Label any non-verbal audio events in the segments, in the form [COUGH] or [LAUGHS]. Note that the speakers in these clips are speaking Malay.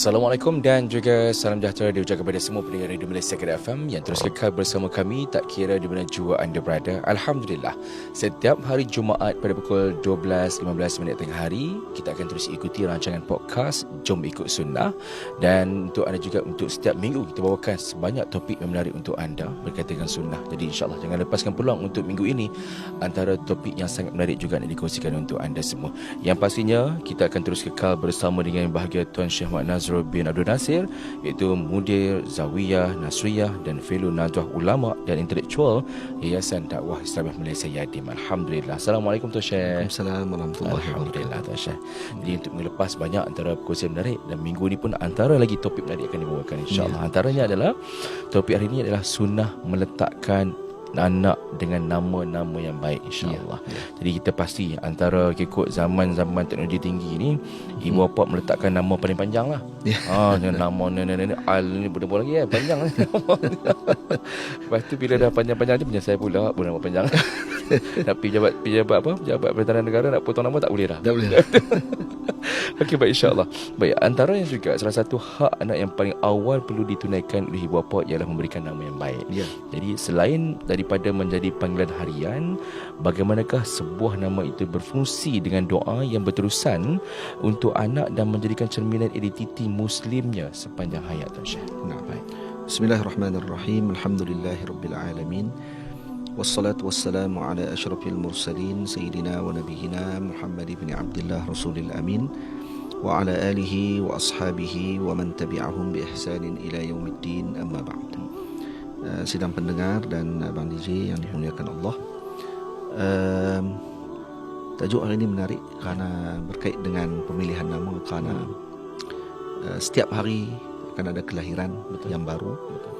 Assalamualaikum dan juga salam sejahtera diucapkan kepada semua pendengar Radio Malaysia Kedah FM yang terus kekal bersama kami tak kira di mana jua anda berada. Alhamdulillah, setiap hari Jumaat pada pukul 12.15 minit tengah hari, kita akan terus ikuti rancangan podcast Jom Ikut Sunnah dan untuk anda juga untuk setiap minggu kita bawakan sebanyak topik yang menarik untuk anda berkaitan dengan sunnah. Jadi insyaAllah jangan lepaskan peluang untuk minggu ini antara topik yang sangat menarik juga nak dikongsikan untuk anda semua. Yang pastinya kita akan terus kekal bersama dengan bahagia Tuan Syekh Mak Nazrul bin Abdul Nasir iaitu Mudir Zawiyah Nasriyah dan Fellow Najwah Ulama dan Intelektual Yayasan Dakwah Islamiyah Malaysia Yadim. Alhamdulillah. Assalamualaikum Tuan Syekh. Assalamualaikum warahmatullahi wabarakatuh. Alhamdulillah Tuan Syekh. Jadi untuk melepas banyak antara perkongsian menarik dan minggu ini pun antara lagi topik menarik akan dibawakan insyaAllah. Ya. Antaranya adalah topik hari ini adalah sunnah meletakkan anak dengan nama-nama yang baik insyaAllah. Ya, ya. Jadi kita pasti antara kekut zaman-zaman teknologi tinggi ni ibu bapa meletakkan nama paling panjang lah. Ya. Ah, dengan nama nenek-nenek al ni boleh lagi ya panjang ni. [LAUGHS] Lepas tu bila dah panjang-panjang ni punya saya pula pun nama panjang. [LAUGHS] nak pergi jabat pejabat apa? Pejabat Pertahanan Negara nak potong nama tak boleh dah. Tak boleh. [LAUGHS] [LAUGHS] Okey baik insyaAllah Baik antara yang juga Salah satu hak anak yang paling awal Perlu ditunaikan oleh ibu bapa Ialah memberikan nama yang baik ya. Jadi selain daripada menjadi panggilan harian Bagaimanakah sebuah nama itu berfungsi dengan doa yang berterusan Untuk anak dan menjadikan cerminan identiti muslimnya Sepanjang hayat Tuan Syekh Nah, baik. Bismillahirrahmanirrahim. Alhamdulillahirabbil alamin. Wassalatu wassalamu ala asyrafil mursalin sayyidina wa nabiyyina Muhammad ibn Abdullah Rasulil Amin wa ala alihi wa ashabihi wa man tabi'ahum bi ihsanin ila yaumiddin amma ba'd. Uh, sidang pendengar dan abang DJ yang dimuliakan Allah. Um, tajuk hari ini menarik kerana berkait dengan pemilihan nama kerana uh, setiap hari akan ada kelahiran Betul. yang baru Betul.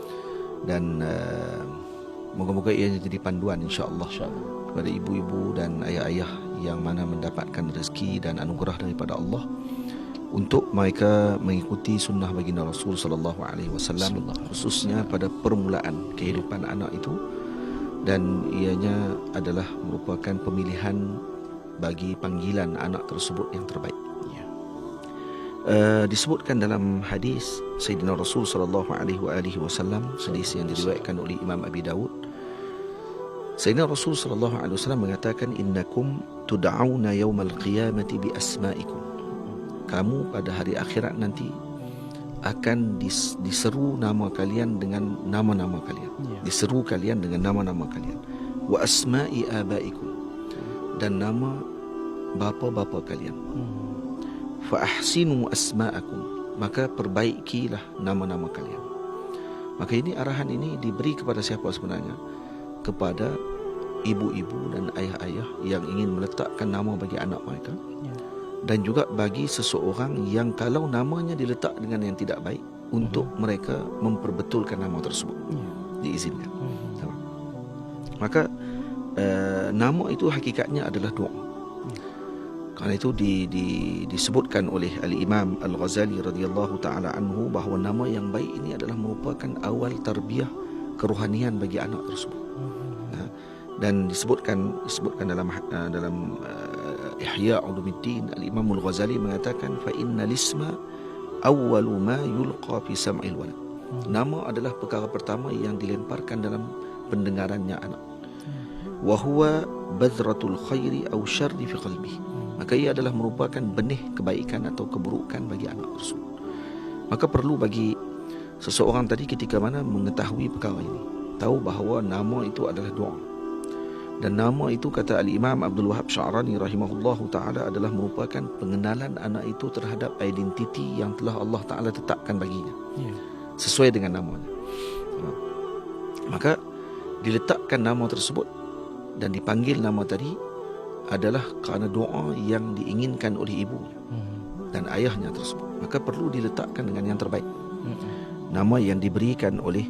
dan uh, moga-moga ia jadi panduan insya-Allah InsyaAllah. kepada ibu-ibu dan ayah-ayah yang mana mendapatkan rezeki dan anugerah daripada Allah untuk mereka mengikuti sunnah baginda Rasul sallallahu alaihi wasallam khususnya pada permulaan kehidupan anak itu. Dan ianya adalah merupakan pemilihan bagi panggilan anak tersebut yang terbaik. Uh, disebutkan dalam hadis Sayyidina Rasul sallallahu alaihi wa alihi wasallam hadis yang diriwayatkan oleh Imam Abi Dawud. Sayyidina Rasul sallallahu alaihi wasallam mengatakan innakum tud'auna yaumal qiyamati bi asma'ikum. Kamu pada hari akhirat nanti akan dis, diseru nama kalian dengan nama-nama kalian. Ya. diseru kalian dengan nama-nama kalian. Wa asma'i abaikum. Dan nama bapa-bapa kalian. Hmm. Fa ahsinu asma'akum maka perbaikilah nama-nama kalian maka ini arahan ini diberi kepada siapa sebenarnya kepada ibu-ibu dan ayah-ayah yang ingin meletakkan nama bagi anak mereka Ya. dan juga bagi seseorang yang kalau namanya diletak dengan yang tidak baik untuk mereka memperbetulkan nama tersebut Ya. diizinkan Hmm. maka uh, nama itu hakikatnya adalah doa. Kerana itu di, di, disebutkan oleh Al-Imam Al-Ghazali radhiyallahu taala anhu bahawa nama yang baik ini adalah merupakan awal tarbiyah kerohanian bagi anak tersebut. Ha, dan disebutkan disebutkan dalam uh, dalam uh, Ihya Ulumuddin Al-Imam Al-Ghazali mengatakan fa inna lisma awwalu ma yulqa fi sam'il walad. Nama adalah perkara pertama yang dilemparkan dalam pendengarannya anak. Wa huwa badratul khairi aw syarri fi qalbihi. Maka ia adalah merupakan benih kebaikan atau keburukan bagi anak tersebut. Maka perlu bagi seseorang tadi ketika mana mengetahui perkara ini, tahu bahawa nama itu adalah doa. Dan nama itu kata Al-Imam Abdul Wahab Sya'rani rahimahullahu taala adalah merupakan pengenalan anak itu terhadap identiti yang telah Allah taala tetapkan baginya Ya. sesuai dengan namanya. Maka diletakkan nama tersebut dan dipanggil nama tadi adalah kerana doa yang diinginkan oleh ibu Hmm. dan ayahnya tersebut. Maka perlu diletakkan dengan yang terbaik. Hmm. Nama yang diberikan oleh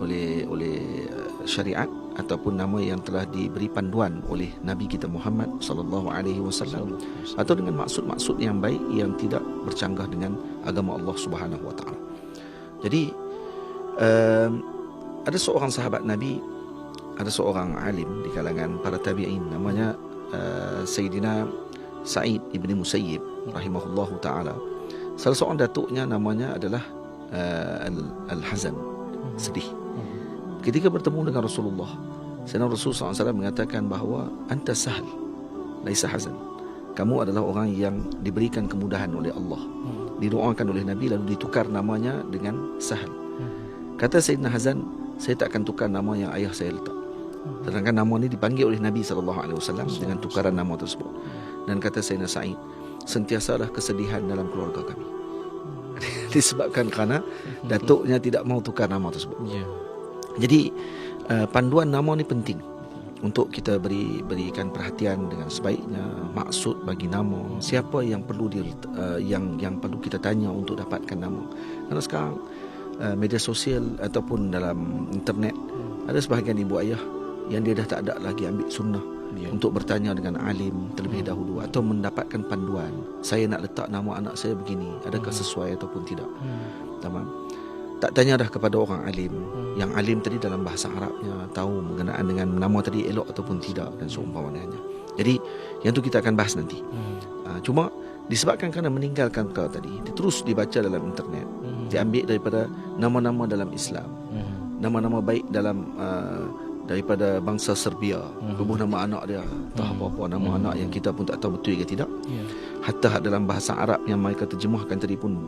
oleh oleh uh, syariat ataupun nama yang telah diberi panduan oleh Nabi kita Muhammad sallallahu alaihi wasallam atau dengan maksud-maksud yang baik yang tidak bercanggah dengan agama Allah Subhanahu wa taala. Jadi um, ada seorang sahabat Nabi, ada seorang alim di kalangan para tabi'in namanya uh, Sayyidina Sa'id ibn Musayyib rahimahullahu taala. Salah seorang datuknya namanya adalah uh, Al- Al-Hazan, sedih. Ketika bertemu dengan Rasulullah, Sayyidina Rasulullah SAW mengatakan bahawa anta sahal, laisa hazan. Kamu adalah orang yang diberikan kemudahan oleh Allah. Didoakan oleh Nabi lalu ditukar namanya dengan sahal. Kata Sayyidina Hazan, saya tak akan tukar nama yang ayah saya letak. Sedangkan nama ini dipanggil oleh Nabi SAW dengan tukaran nama tersebut. Dan kata Sayyidina Sa'id, sentiasalah kesedihan dalam keluarga kami. [LAUGHS] Disebabkan kerana datuknya tidak mau tukar nama tersebut. Ya. Jadi uh, panduan nama ni penting untuk kita beri berikan perhatian dengan sebaiknya maksud bagi nama siapa yang perlu di uh, yang yang perlu kita tanya untuk dapatkan nama kerana sekarang uh, media sosial ataupun dalam internet ada sebahagian ibu ayah yang dia dah tak ada lagi ambil sunnah Ya. untuk bertanya dengan alim terlebih dahulu atau mendapatkan panduan. Saya nak letak nama anak saya begini adakah sesuai ataupun tidak? Tamam. Tak tanya dah kepada orang alim. Yang alim tadi dalam bahasa Arabnya tahu mengenaan dengan nama tadi elok ataupun tidak dan seumpama dengannya jadi yang tu kita akan bahas nanti. Uh, cuma disebabkan kerana meninggalkan perkara tadi dia terus dibaca dalam internet. Diambil daripada nama-nama dalam Islam. Nama-nama baik dalam uh, daripada bangsa Serbia. Rubuh nama anak dia. Tak apa-apa nama anak yang kita pun tak tahu betul ke tidak. Ya. hatta dalam bahasa Arab yang mereka terjemahkan tadi pun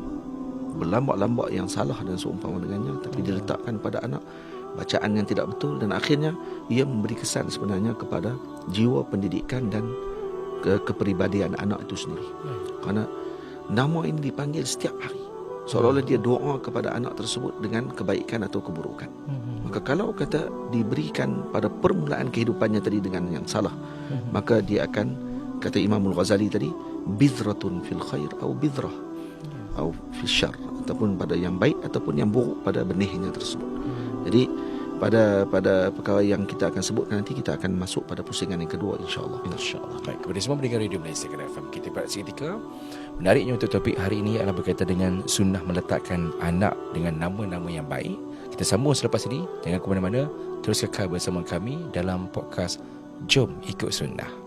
berlambak-lambak yang salah dan seumpama dengannya. Tapi diletakkan pada anak bacaan yang tidak betul dan akhirnya ia memberi kesan sebenarnya kepada jiwa pendidikan dan ke kepribadian anak itu sendiri. Kerana nama ini dipanggil setiap hari. Seolah-olah dia doa kepada anak tersebut dengan kebaikan atau keburukan maka kalau kata diberikan pada permulaan kehidupannya tadi dengan yang salah maka dia akan kata Imam Al-Ghazali tadi bidratun fil khair atau bidrah atau fil syar ataupun pada yang baik ataupun yang buruk pada benihnya tersebut. Jadi pada pada perkara yang kita akan sebutkan nanti kita akan masuk pada pusingan yang kedua insyaallah. InsyaAllah. Baik, kepada semua pendengar Radio Malaysia Kena FM Kita berat seketika. Menariknya untuk topik hari ini adalah berkaitan dengan sunnah meletakkan anak dengan nama-nama yang baik Kita sambung selepas ini Jangan ke mana-mana. Terus kekal bersama kami dalam podcast Jom Ikut Sunnah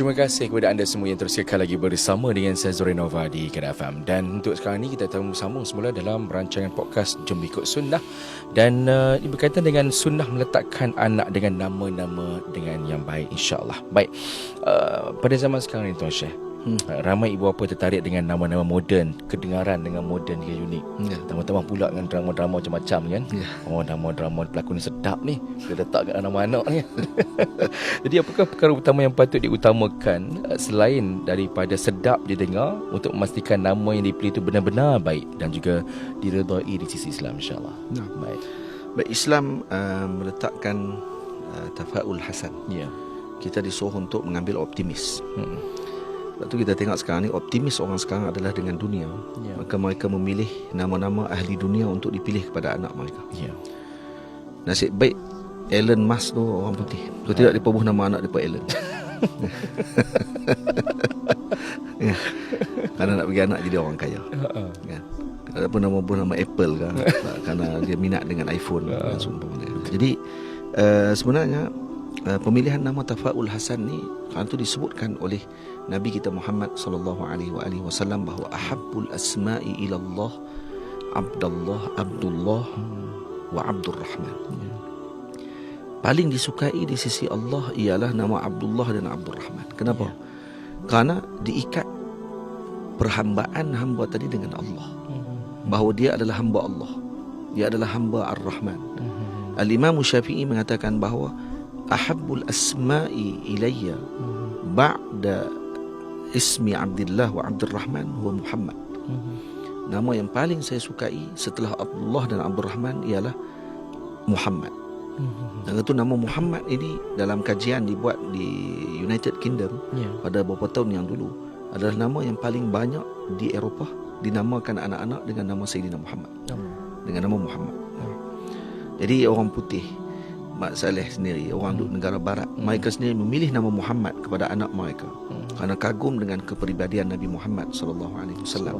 Terima kasih kepada anda semua yang terus kekal lagi bersama dengan saya Zori Nova di Kena FM Dan untuk sekarang ini kita akan sambung semula dalam rancangan podcast Jom Ikut Sunnah. Dan uh, ini berkaitan dengan sunnah meletakkan anak dengan nama-nama dengan yang baik insyaAllah. Baik, uh, pada zaman sekarang ni Tuan Syekh hmm. Ramai ibu bapa tertarik dengan nama-nama moden Kedengaran dengan moden yang unik Ya. Tambah-tambah pula dengan drama-drama macam-macam kan Ya. Oh drama-drama pelakon ni sedap ni Dia letak kat nama anak ni [LAUGHS] Jadi apakah perkara utama yang patut diutamakan eh, Selain daripada sedap didengar Untuk memastikan nama yang dipilih itu benar-benar baik Dan juga diredai di sisi Islam insyaAllah Ya. Baik Baik Islam uh, meletakkan uh, tafaul hasan Ya kita disuruh untuk mengambil optimis hmm. Sebab tu kita tengok sekarang ni optimis orang sekarang adalah dengan dunia. Ya. Maka mereka memilih nama-nama ahli dunia untuk dipilih kepada anak mereka. Ya Nasib baik Elon Musk tu orang putih. Tu tidak diperbuh nama anak dia Elon. [LAUGHS] ya. Kerana nak bagi anak jadi orang kaya. Kan? Ataupun nama pun nama Apple kan. [LAUGHS] Kerana dia minat dengan iPhone dan seumpamanya. Jadi uh, sebenarnya pemilihan nama Tafaul Hasan ni kerana tu disebutkan oleh Nabi kita Muhammad sallallahu alaihi wasallam bahawa ahabbul asma'i ila Allah Abdullah Abdullah wa Abdul Rahman. Paling disukai di sisi Allah ialah nama Abdullah dan Abdul Rahman. Kenapa? Ya. Kerana diikat perhambaan hamba tadi dengan Allah. Bahawa dia adalah hamba Allah. Dia adalah hamba Ar-Rahman. Al-Imam Syafi'i mengatakan bahawa ahabbul asma'i ilayya ba'da ismi Abdullah wa Abdul Rahman huwa Muhammad. Nama yang paling saya sukai setelah Abdullah dan Abdul Rahman ialah Muhammad. Dan itu nama Muhammad ini dalam kajian dibuat di United Kingdom Ya. pada beberapa tahun yang dulu adalah nama yang paling banyak di Eropah dinamakan anak-anak dengan nama Sayyidina Muhammad. Dengan nama Muhammad. Jadi orang putih Mak Saleh sendiri orang duduk negara barat. Mereka sendiri memilih nama Muhammad kepada anak mereka. Kerana kagum dengan kepribadian Nabi Muhammad sallallahu alaihi wasallam.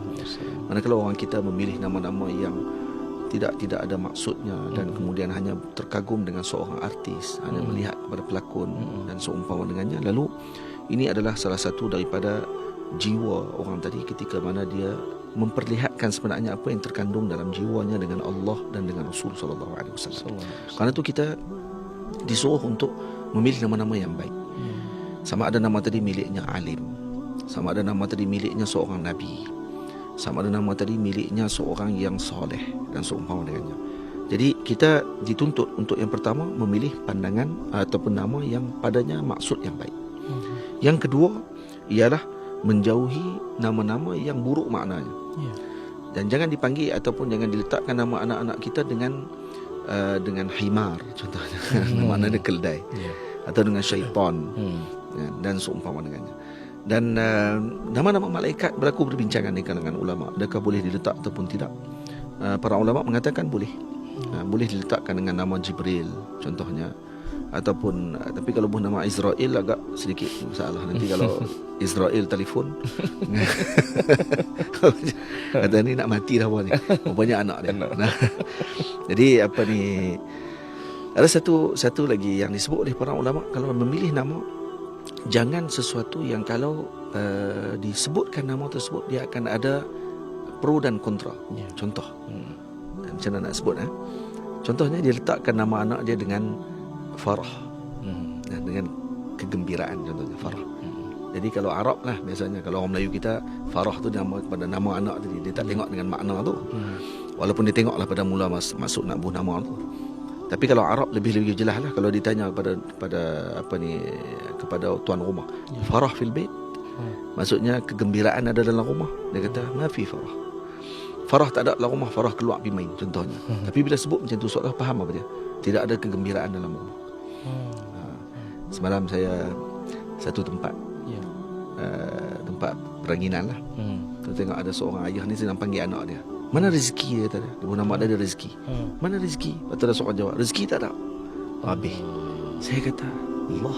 Manakala orang kita memilih nama-nama yang tidak tidak ada maksudnya dan kemudian hanya terkagum dengan seorang artis hanya melihat kepada pelakon dan seumpama dengannya. Lalu ini adalah salah satu daripada jiwa orang tadi ketika mana dia memperlihatkan sebenarnya apa yang terkandung dalam jiwanya dengan Allah dan dengan Rasul sallallahu alaihi wasallam. Karena itu kita disuruh untuk memilih nama-nama yang baik. Sama ada nama tadi miliknya alim, sama ada nama tadi miliknya seorang nabi, sama ada nama tadi miliknya seorang yang soleh dan seumpama dengannya. Jadi kita dituntut untuk yang pertama memilih pandangan ataupun nama yang padanya maksud yang baik. Yang kedua ialah menjauhi nama-nama yang buruk maknanya. Ya. Dan jangan dipanggil ataupun jangan diletakkan nama anak-anak kita dengan uh, dengan himar contohnya [LAUGHS] nama dia keldai Ya. atau dengan syaitan Hmm. ya, dan seumpama dengannya. Dan uh, nama-nama malaikat berlaku berbincangan di kalangan ulama adakah boleh diletak ataupun tidak. Uh, para ulama mengatakan boleh. Uh, boleh diletakkan dengan nama Jibril contohnya ataupun uh, tapi kalau nama Israel agak sedikit masalah. Nanti kalau [LAUGHS] Israel telefon. [LAUGHS] Kata ni nak mati dah awak ni. Banyak anak dia. Nah, jadi apa ni ada satu satu lagi yang disebut oleh para ulama kalau memilih nama jangan sesuatu yang kalau uh, disebutkan nama tersebut dia akan ada pro dan kontra. Ya. contoh. Hmm. macam mana nak sebut eh? contohnya dia letakkan nama anak dia dengan farah. Hmm. dengan kegembiraan contohnya farah. Hmm. jadi kalau Arab lah biasanya kalau orang Melayu kita farah tu nama pada nama anak tadi dia tak tengok dengan makna tu. Hmm. walaupun dia tengoklah pada mula mas, masuk nak buh nama tu. Tapi kalau Arab lebih-lebih jelas lah kalau ditanya kepada kepada apa ni kepada tuan rumah. Farah fil bait. Hmm. maksudnya kegembiraan ada dalam rumah. Dia kata ma fi farah. Farah tak ada dalam rumah farah keluar pergi main contohnya. Hmm. tapi bila sebut macam tu seolah faham apa dia. Tidak ada kegembiraan dalam rumah Hmm. ha. semalam saya satu tempat Ya. uh, tempat peranginan lah Hmm. Kita tengok ada seorang ayah ni sedang panggil anak dia. Mana rezeki dia kata dia. Dia pun nama dia ada rezeki. Hmm. Mana rezeki? Lepas tu ada seorang jawab, rezeki tak ada. Habis. Saya kata, Allah.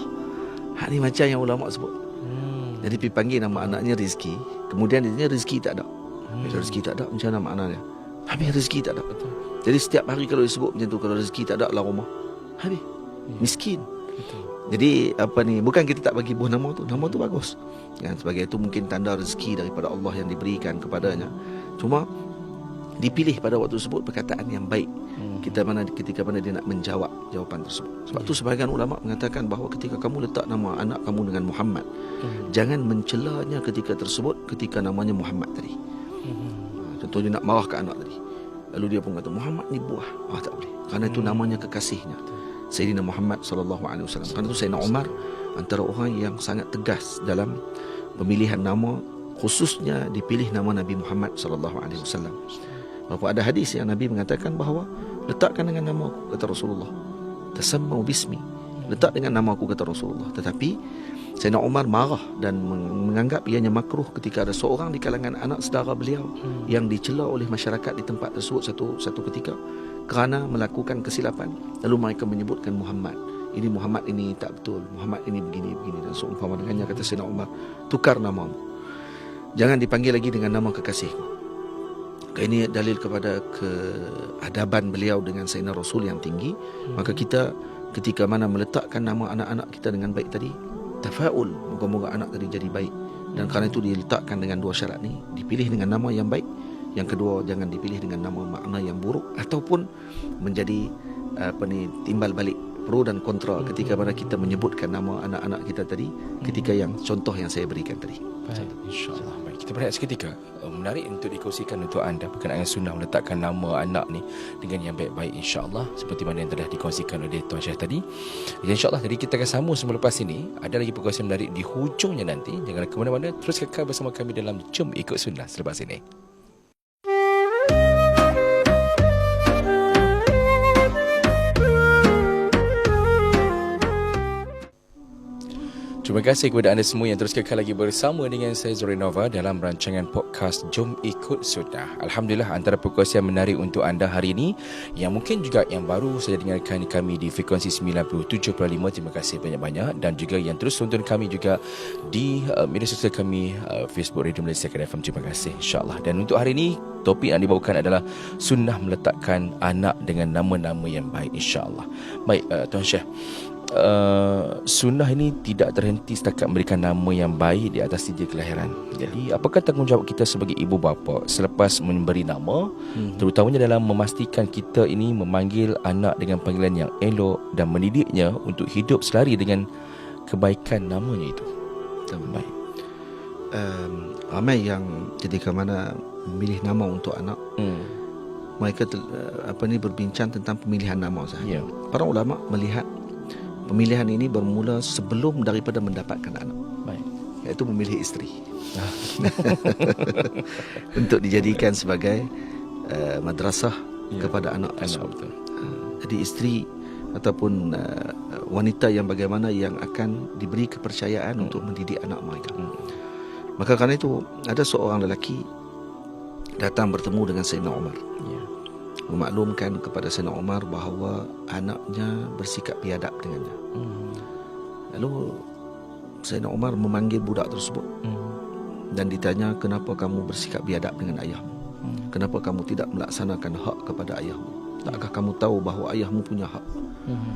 Hak ni macam yang ulama sebut. Hmm. Jadi pergi panggil nama anaknya rezeki. Kemudian dia rezeki tak ada. Hmm. Bila rezeki tak ada, macam mana makna dia? Habis rezeki tak ada. Betul. Jadi setiap hari kalau disebut macam tu, kalau rezeki tak ada dalam rumah. Habis. Ya. Miskin. Betul. Jadi apa ni bukan kita tak bagi buah nama tu nama tu bagus kan sebagai itu mungkin tanda rezeki daripada Allah yang diberikan kepadanya cuma dipilih pada waktu tersebut perkataan yang baik Hmm. kita mana ketika mana dia nak menjawab jawapan tersebut sebab tu sebahagian ulama mengatakan bahawa ketika kamu letak nama anak kamu dengan Muhammad Hmm. jangan mencelanya ketika tersebut ketika namanya Muhammad tadi Hmm. Ha, contohnya nak marah ke anak tadi lalu dia pun kata Muhammad ni buah ah tak boleh kerana itu namanya kekasihnya Sayyidina Muhammad sallallahu alaihi wasallam. Kerana itu Sayyidina Umar antara orang yang sangat tegas dalam pemilihan nama khususnya dipilih nama Nabi Muhammad sallallahu alaihi wasallam. Walaupun ada hadis yang Nabi mengatakan bahawa letakkan dengan nama aku kata Rasulullah. Tasammau bismi. Letak dengan nama aku kata Rasulullah. Tetapi Sayyidina Umar marah dan meng- menganggap ianya makruh ketika ada seorang di kalangan anak saudara beliau Hmm. yang dicela oleh masyarakat di tempat tersebut satu satu ketika kerana melakukan kesilapan lalu mereka menyebutkan Muhammad. Ini Muhammad ini tak betul Muhammad ini begini begini. Dan seumpama dengannya kata Sayyidina Umar tukar namamu. Jangan dipanggil lagi dengan nama kekasihku ini dalil kepada keadaban beliau dengan Sayyidina Rasul yang tinggi. Maka kita ketika mana meletakkan nama anak-anak kita dengan baik tadi tafaul moga-moga anak tadi jadi baik. Dan kerana itu diletakkan dengan dua syarat ni dipilih dengan nama yang baik yang kedua jangan dipilih dengan nama makna yang buruk ataupun menjadi apa ni timbal balik pro dan kontra ketika mana kita menyebutkan nama anak-anak kita tadi ketika yang contoh yang saya berikan tadi Baik, insyaAllah. Baik, kita berehat seketika. Uh, Menarik untuk dikongsikan untuk anda berkenaan sunnah meletakkan nama anak ni dengan yang baik-baik insyaAllah. Seperti mana yang telah dikongsikan oleh Tuan Syah tadi. Ya, InsyaAllah tadi kita akan sambung semua lepas ini. Ada lagi perkongsian menarik di hujungnya nanti. Jangan ke mana-mana. Terus kekal bersama kami dalam Jom Ikut Sunnah selepas ini. Terima kasih kepada anda semua yang terus kekal lagi bersama dengan saya Zuri Nova dalam rancangan podcast Jom Ikut Sunnah. Alhamdulillah antara perkongsian menarik untuk anda hari ini yang mungkin juga yang baru saja dengarkan kami di frekuensi 97.5 terima kasih banyak-banyak dan juga yang terus tonton kami juga di uh, media sosial kami uh, Facebook Radio Malaysia FM. Terima kasih insyaAllah. Dan untuk hari ini topik yang dibawakan adalah sunnah meletakkan anak dengan nama-nama yang baik insyaAllah. Baik uh, Tuan Syekh uh, sunnah ini tidak terhenti setakat memberikan nama yang baik di atas sijil kelahiran. Jadi, apakah tanggungjawab kita sebagai ibu bapa selepas memberi nama, hmm. terutamanya dalam memastikan kita ini memanggil anak dengan panggilan yang elok dan mendidiknya untuk hidup selari dengan kebaikan namanya itu. Baik. Um, ramai yang ketika mana memilih nama untuk anak, hmm. mereka uh, apa ni berbincang tentang pemilihan nama sahaja. Yeah. Para ulama melihat pemilihan ini bermula sebelum daripada mendapatkan anak. Baik. Iaitu memilih isteri. [LAUGHS] Untuk dijadikan sebagai uh, madrasah ya, kepada anak tersebut. Uh, jadi isteri ataupun uh, wanita yang bagaimana yang akan diberi kepercayaan hmm. untuk mendidik anak mereka. Hmm. Maka kerana itu ada seorang lelaki datang bertemu dengan Sayyidina Umar. Ya memaklumkan kepada Sayyidina Umar bahawa anaknya bersikap biadab dengannya. Hmm. Lalu Sayyidina Umar memanggil budak tersebut hmm. dan ditanya kenapa kamu bersikap biadab dengan ayahmu? Hmm. Kenapa kamu tidak melaksanakan hak kepada ayahmu? Takkah kamu tahu bahawa ayahmu punya hak? Hmm.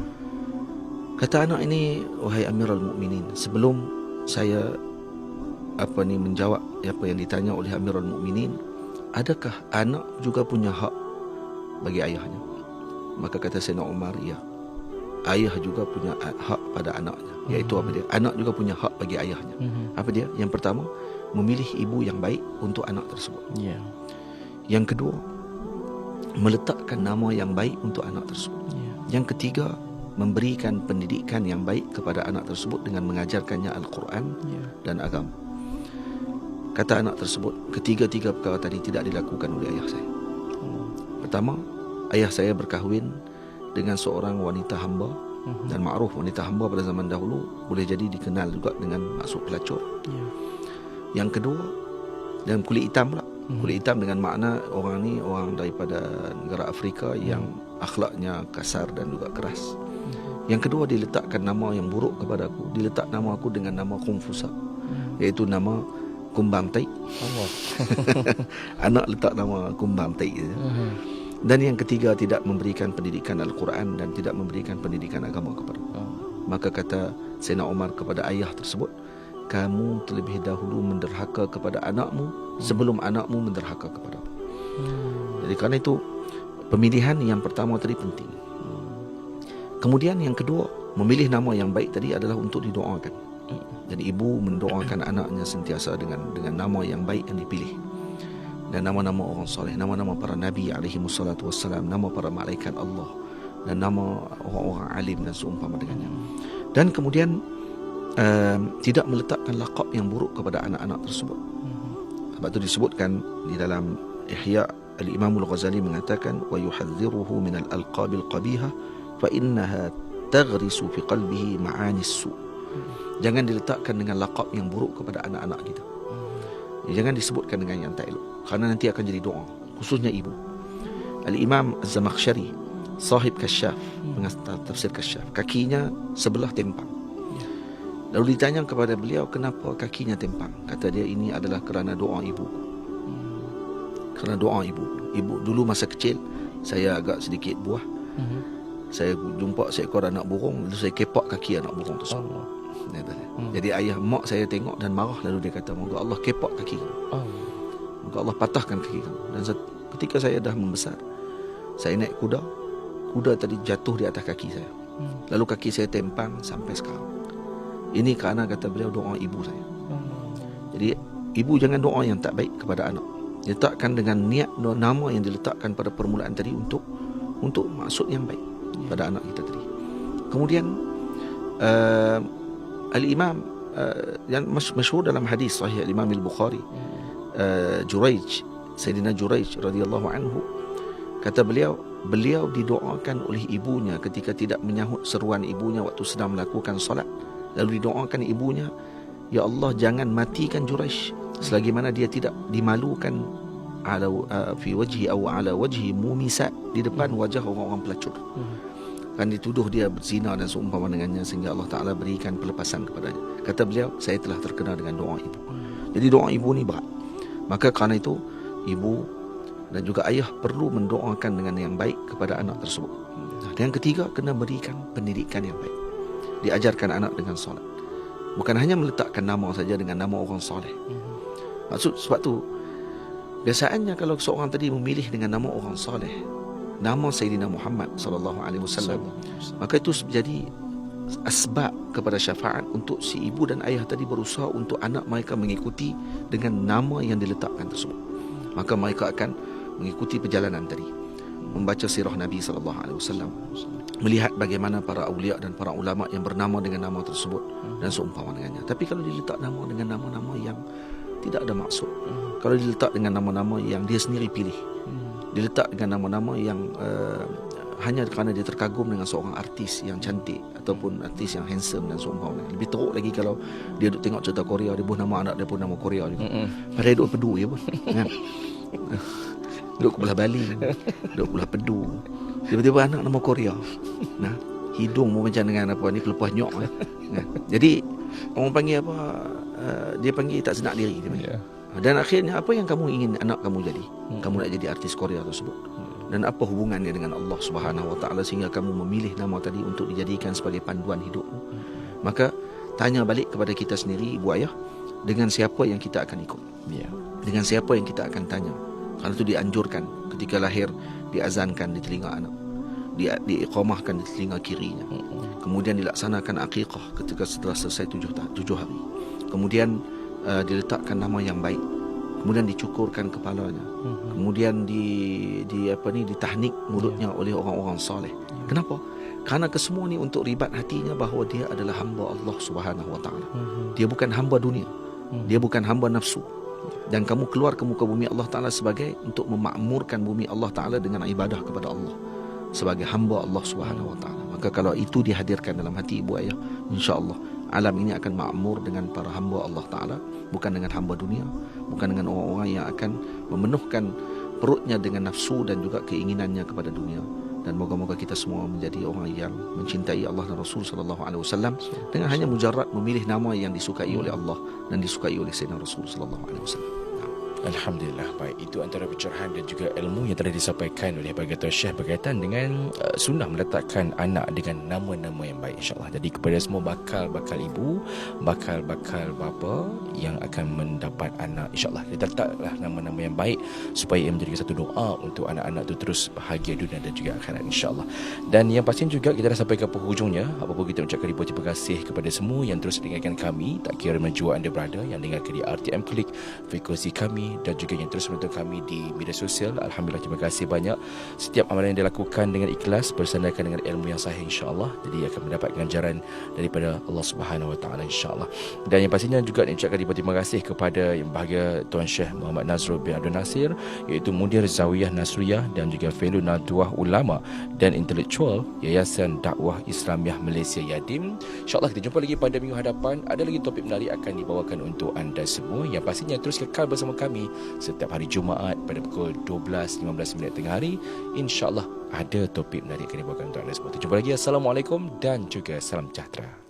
Kata anak ini, wahai Amirul Mukminin, sebelum saya apa ni menjawab apa yang ditanya oleh Amirul Mukminin, adakah anak juga punya hak bagi ayahnya. Maka kata Sayyidina Umar, ya. Ayah juga punya hak pada anaknya. Iaitu apa dia? Anak juga punya hak bagi ayahnya. Mm-hmm. Apa dia? Yang pertama, memilih ibu yang baik untuk anak tersebut. Yeah. Yang kedua, meletakkan nama yang baik untuk anak tersebut. Yeah. Yang ketiga, memberikan pendidikan yang baik kepada anak tersebut dengan mengajarkannya Al-Quran yeah. dan agama. Kata anak tersebut, ketiga-tiga perkara tadi tidak dilakukan oleh ayah saya. Pertama, ayah saya berkahwin dengan seorang wanita hamba uh-huh. dan makruf wanita hamba pada zaman dahulu boleh jadi dikenal juga dengan maksud pelacur. Yeah. Yang kedua, dan kulit hitam pula. Uh-huh. Kulit hitam dengan makna orang ni orang daripada negara Afrika uh-huh. yang akhlaknya kasar dan juga keras. Uh-huh. Yang kedua diletakkan nama yang buruk kepada aku. Diletak nama aku dengan nama Konfusa. Uh-huh. Iaitu nama Kumbang Tai. Allah. [LAUGHS] Anak letak nama Kumbang Tai. Uh-huh. Dan yang ketiga tidak memberikan pendidikan Al-Quran dan tidak memberikan pendidikan agama kepada. Oh. Maka kata Sayyidina Umar kepada ayah tersebut, kamu terlebih dahulu menderhaka kepada anakmu hmm. sebelum anakmu menderhaka kepada. Hmm. Jadi kerana itu pemilihan yang pertama tadi penting. Hmm. Kemudian yang kedua, memilih nama yang baik tadi adalah untuk didoakan. Hmm. Dan ibu mendoakan anaknya sentiasa dengan dengan nama yang baik yang dipilih dan nama-nama orang soleh, nama-nama para nabi alaihi wassalatu wassalam, nama para malaikat Allah dan nama orang-orang alim dan seumpama dengannya. Dan kemudian uh, tidak meletakkan laqab yang buruk kepada anak-anak tersebut. Sebab itu disebutkan di dalam Ihya Al-Imam Al-Ghazali mengatakan wa yuhadziruhu min al-alqab al-qabihah fa innaha taghrisu fi qalbihi ma'ani su. Jangan diletakkan dengan laqab yang buruk kepada anak-anak kita. Jangan disebutkan dengan yang tak elok. Kerana nanti akan jadi doa khususnya ibu. Al-Imam Az-Zamakhsyari sahib kasyaf hmm. tafsir kasyaf. Kakinya sebelah tempang lalu ditanya kepada beliau kenapa kakinya tempang kata dia ini adalah kerana doa ibu. Hmm. kerana doa ibu. Ibu dulu masa kecil saya agak sedikit buah. Hmm. saya jumpa seekor anak burung lalu saya kepak kaki anak burung tersebut. Allah. Hmm. Jadi ayah mak saya tengok dan marah lalu dia kata moga Allah kepak kaki kamu. Oh. Maka Allah patahkan kaki kamu Dan ketika saya dah membesar Saya naik kuda Kuda tadi jatuh di atas kaki saya hmm. Lalu kaki saya tempang sampai sekarang Ini kerana kata beliau doa ibu saya hmm. Jadi ibu jangan doa yang tak baik kepada anak Letakkan dengan niat nama yang diletakkan pada permulaan tadi Untuk untuk maksud yang baik yeah. pada anak kita tadi Kemudian uh, Al-Imam uh, yang masyhur dalam hadis sahih Al-Imam Al-Bukhari. Hmm. Uh, Juraij Sayyidina Juraij radhiyallahu anhu kata beliau beliau didoakan oleh ibunya ketika tidak menyahut seruan ibunya waktu sedang melakukan solat. Lalu didoakan ibunya ya Allah jangan matikan Quraisy selagi mana dia tidak dimalukan ala uh, fi wajhi atau ala wajhi mumisa di depan wajah orang-orang pelacur kan dituduh dia berzina dan seumpama dengannya sehingga Allah Taala berikan pelepasan kepadanya. Kata beliau saya telah terkena dengan doa ibu. Jadi doa ibu ni berat. Maka kerana itu ibu dan juga ayah perlu mendoakan dengan yang baik kepada anak tersebut. Dan yang ketiga kena berikan pendidikan yang baik. Diajarkan anak dengan solat. Bukan hanya meletakkan nama saja dengan nama orang soleh. Maksud sebab tu biasanya kalau seorang tadi memilih dengan nama orang soleh nama Sayyidina Muhammad sallallahu alaihi wasallam. Maka itu menjadi asbab kepada syafaat untuk si ibu dan ayah tadi berusaha untuk anak mereka mengikuti dengan nama yang diletakkan tersebut. Maka mereka akan mengikuti perjalanan tadi. Membaca sirah Nabi sallallahu alaihi wasallam. Melihat bagaimana para awliya dan para ulama yang bernama dengan nama tersebut dan seumpama dengannya. Tapi kalau diletak nama dengan nama-nama yang tidak ada maksud. Kalau diletak dengan nama-nama yang dia sendiri pilih diletak dengan nama-nama yang uh, hanya kerana dia terkagum dengan seorang artis yang cantik ataupun artis yang handsome dan seumpama lebih teruk lagi kalau dia duduk tengok cerita Korea dia pun nama anak dia pun nama Korea juga padahal duduk pedu je pun [LAUGHS] kan duduk ke belah Bali duduk belah pedu tiba-tiba anak nama Korea nah hidung pun macam dengan apa ni kelepas nyok kan? Nah, jadi orang panggil apa uh, dia panggil tak senak diri dia panggil. Ya. Dan akhirnya apa yang kamu ingin anak kamu jadi? Kamu nak jadi artis Korea tersebut. Dan apa hubungannya dengan Allah Subhanahu Wa Taala sehingga kamu memilih nama tadi untuk dijadikan sebagai panduan hidupmu? Maka tanya balik kepada kita sendiri ibu ayah dengan siapa yang kita akan ikut? Ya. Dengan siapa yang kita akan tanya? Kerana itu dianjurkan ketika lahir diazankan di telinga anak. Di diiqamahkan di telinga kirinya. Kemudian dilaksanakan akikah ketika setelah selesai tujuh, tujuh hari. Kemudian uh, diletakkan nama yang baik. Kemudian dicukurkan kepalanya. Kemudian di di apa ni ditahnik mulutnya oleh orang-orang soleh. Kenapa? Karena kesemua ni untuk ribat hatinya bahawa dia adalah hamba Allah Subhanahu Wa Taala. Dia bukan hamba dunia. Dia bukan hamba nafsu. Dan kamu keluar ke muka bumi Allah Taala sebagai untuk memakmurkan bumi Allah Taala dengan ibadah kepada Allah sebagai hamba Allah Subhanahu Wa Taala. Maka kalau itu dihadirkan dalam hati ibu ayah, insya-Allah alam ini akan makmur dengan para hamba Allah Taala, bukan dengan hamba dunia, bukan dengan orang-orang yang akan memenuhkan perutnya dengan nafsu dan juga keinginannya kepada dunia. Dan moga-moga kita semua menjadi orang yang mencintai Allah dan Rasul sallallahu alaihi wasallam dengan hanya mujarrad memilih nama yang disukai oleh Allah dan disukai oleh Sayyidina Rasul sallallahu alaihi wasallam. Alhamdulillah baik. Itu antara pencerahan dan juga ilmu yang telah disampaikan oleh Bagi Tuan Syekh berkaitan dengan uh, sunnah meletakkan anak dengan nama-nama yang baik insyaAllah. Jadi kepada semua bakal-bakal ibu bakal-bakal bapa yang akan mendapat anak insyaAllah. Kita letaklah nama-nama yang baik supaya ia menjadi satu doa untuk anak-anak itu terus bahagia dunia dan juga akhirat insyaAllah. Dan yang pasti juga kita dah sampai ke penghujungnya apapun kita ucapkan ribuan terima kasih kepada semua yang terus dengarkan kami. Tak kira menjua anda berada yang dengarkan di RTM Klik frekuensi kami dan juga yang terus menonton kami di media sosial. Alhamdulillah terima kasih banyak. Setiap amalan yang dilakukan dengan ikhlas bersandarkan dengan ilmu yang sahih insya-Allah. Jadi akan mendapat ganjaran daripada Allah Subhanahu Wa Taala insya-Allah. Dan yang pastinya juga diucapkan ribuan terima kasih kepada yang bahagia Tuan Syekh Muhammad Nazrul bin Abdul Nasir iaitu Mudir Zawiyah Nasriyah dan juga Fellow Nadwah Ulama dan Intelektual Yayasan Dakwah Islamiah Malaysia Yadim. InsyaAllah kita jumpa lagi pada minggu hadapan. Ada lagi topik menarik akan dibawakan untuk anda semua. Yang pastinya terus kekal bersama kami setiap hari Jumaat pada pukul 12.15 minit tengah hari. InsyaAllah ada topik menarik akan dibawakan untuk anda semua. Jumpa lagi. Assalamualaikum dan juga salam sejahtera.